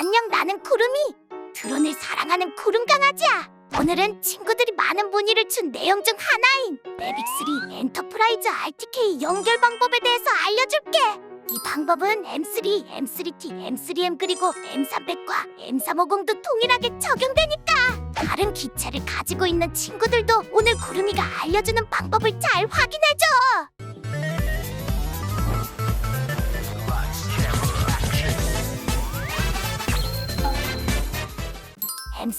안녕 나는 구름이. 드론을 사랑하는 구름 강아지야. 오늘은 친구들이 많은 문의를 준 내용 중 하나인 매빅3 엔터프라이즈 RTK 연결 방법에 대해서 알려줄게. 이 방법은 M3, M3T, M3M 그리고 M300과 M350도 동일하게 적용되니까. 다른 기체를 가지고 있는 친구들도 오늘 구름이가 알려주는 방법을 잘 확인해줘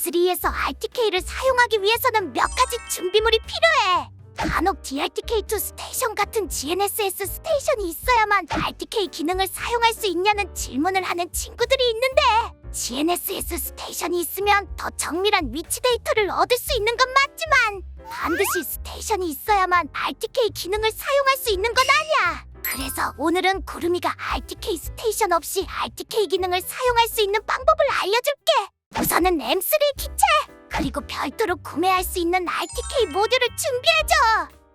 M3에서 RTK를 사용하기 위해서는 몇 가지 준비물이 필요해. 간혹 DRTK2 스테이션 같은 GNSS 스테이션이 있어야만 RTK 기능을 사용할 수 있냐는 질문을 하는 친구들이 있는데 GNSS 스테이션이 있으면 더 정밀한 위치 데이터를 얻을 수 있는 건 맞지만 반드시 스테이션이 있어야만 RTK 기능을 사용할 수 있는 건 아니야. 그래서 오늘은 구름이가 RTK 스테이션 없이 RTK 기능을 사용할 수 있는 방법을 알려줄게. 우선은 M3 기체 그리고 별도로 구매할 수 있는 RTK 모듈을 준비해줘.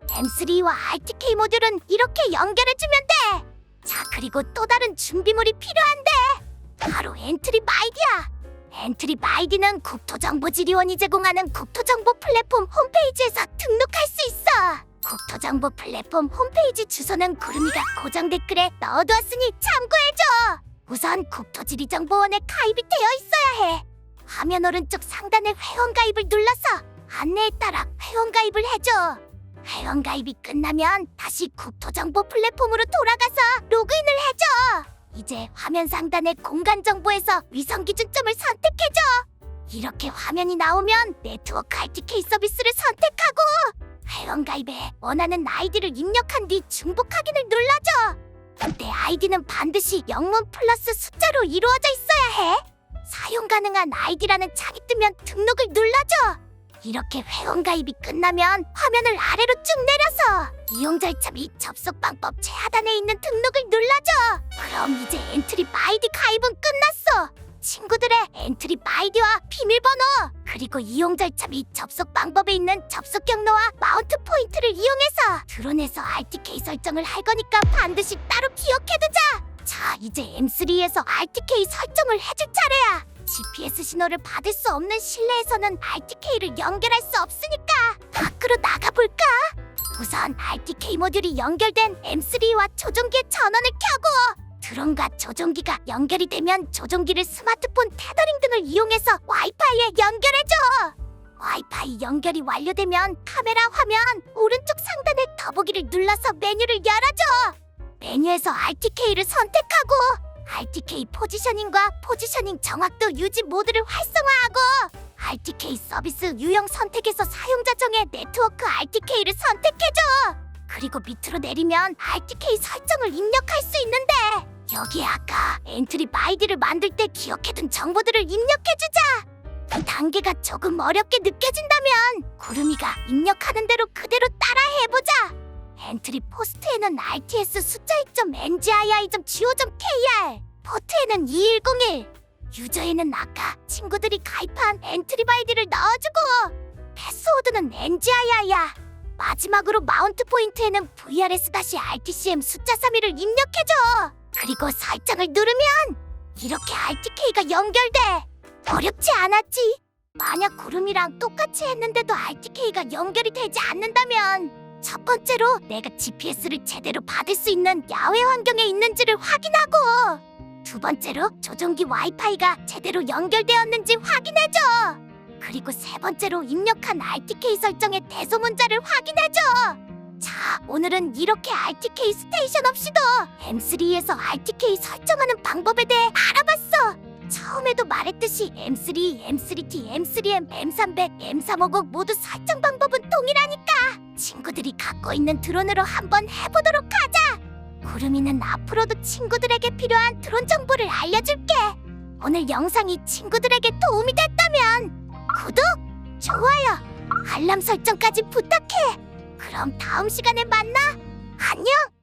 M3와 RTK 모듈은 이렇게 연결해주면 돼. 자 그리고 또 다른 준비물이 필요한데 바로 엔트리 마이디야. 엔트리 마이디는 국토정보지리원이 제공하는 국토정보 플랫폼 홈페이지에서 등록할 수 있어. 국토정보 플랫폼 홈페이지 주소는 구름이가 고정 댓글에 넣어두었으니 참고해줘. 우선 국토지리정보원에 가입이 되어 있어야 해. 화면 오른쪽 상단에 회원가입을 눌러서 안내에 따라 회원가입을 해줘. 회원가입이 끝나면 다시 국토정보 플랫폼으로 돌아가서 로그인을 해줘. 이제 화면 상단의 공간 정보에서 위성 기준점을 선택해줘. 이렇게 화면이 나오면 네트워크 RTK 서비스를 선택하고 회원가입에 원하는 아이디를 입력한 뒤 중복 확인을 눌러줘. 그때 아이디는 반드시 영문 플러스 숫자로 이루어져 있어야 해. 사용 가능한 아이디라는 창이 뜨면 등록을 눌러줘. 이렇게 회원 가입이 끝나면 화면을 아래로 쭉 내려서 이용 절차 및 접속 방법 최하단에 있는 등록을 눌러줘. 그럼 이제 엔트리 마이디 가입은 끝났어. 친구들의 엔트리 마이디와 비밀번호 그리고 이용 절차 및 접속 방법에 있는 접속 경로와 마운트 포인트를 이용해서 드론에서 RTK 설정을 할 거니까 반드시 따로 기억해두자. 자, 이제 M3에서 RTK 설정을 해줄 차례야. GPS 신호를 받을 수 없는 실내에서는 RTK를 연결할 수 없으니까 밖으로 나가볼까? 우선 RTK 모듈이 연결된 M3와 조종기의 전원을 켜고 드론과 조종기가 연결이 되면 조종기를 스마트폰 테더링 등을 이용해서 와이파이에 연결해줘. 와이파이 연결이 완료되면 카메라 화면 오른쪽 상단의 더보기를 눌러서 메뉴를 열어줘. 메뉴에서 RTK를 선택하고 RTK 포지셔닝과 포지셔닝 정확도 유지 모드를 활성화하고 RTK 서비스 유형 선택에서 사용자 정의 네트워크 RTK를 선택해줘. 그리고 밑으로 내리면 RTK 설정을 입력할 수 있는데 여기에 아까 엔트리 마이디를 만들 때 기억해둔 정보들을 입력해주자. 그 단계가 조금 어렵게 느껴진다면 구름이가 입력하는 대로 그대로 따라 해보자. 엔트리 포스트에는 RTS 숫자 2.ngii.go.kr 포트에는 2101 유저에는 아까 친구들이 가입한 엔트리 바이디를 넣어주고 패스워드는 NGII야 마지막으로 마운트 포인트에는 VRS-RTCM 숫자 3위를 입력해줘. 그리고 설정을 누르면 이렇게 RTK가 연결돼. 어렵지 않았지? 만약 구름이랑 똑같이 했는데도 RTK가 연결이 되지 않는다면 첫 번째로 내가 GPS를 제대로 받을 수 있는 야외 환경에 있는지를 확인하고 두 번째로 조종기 와이파이가 제대로 연결되었는지 확인해줘. 그리고 세 번째로 입력한 RTK 설정의 대소문자를 확인해줘. 자, 오늘은 이렇게 RTK 스테이션 없이도 M3에서 RTK 설정하는 방법에 대해 알아봤어. 처음에도 말했듯이 M3, M3T, M3M, M300, M350 모두 설정 방법은 동일하니까 친구들이 갖고 있는 드론으로 한번 해보도록 하자. 구름이는 앞으로도 친구들에게 필요한 드론 정보를 알려줄게. 오늘 영상이 친구들에게 도움이 됐다면 구독, 좋아요, 알람 설정까지 부탁해. 그럼 다음 시간에 만나. 안녕.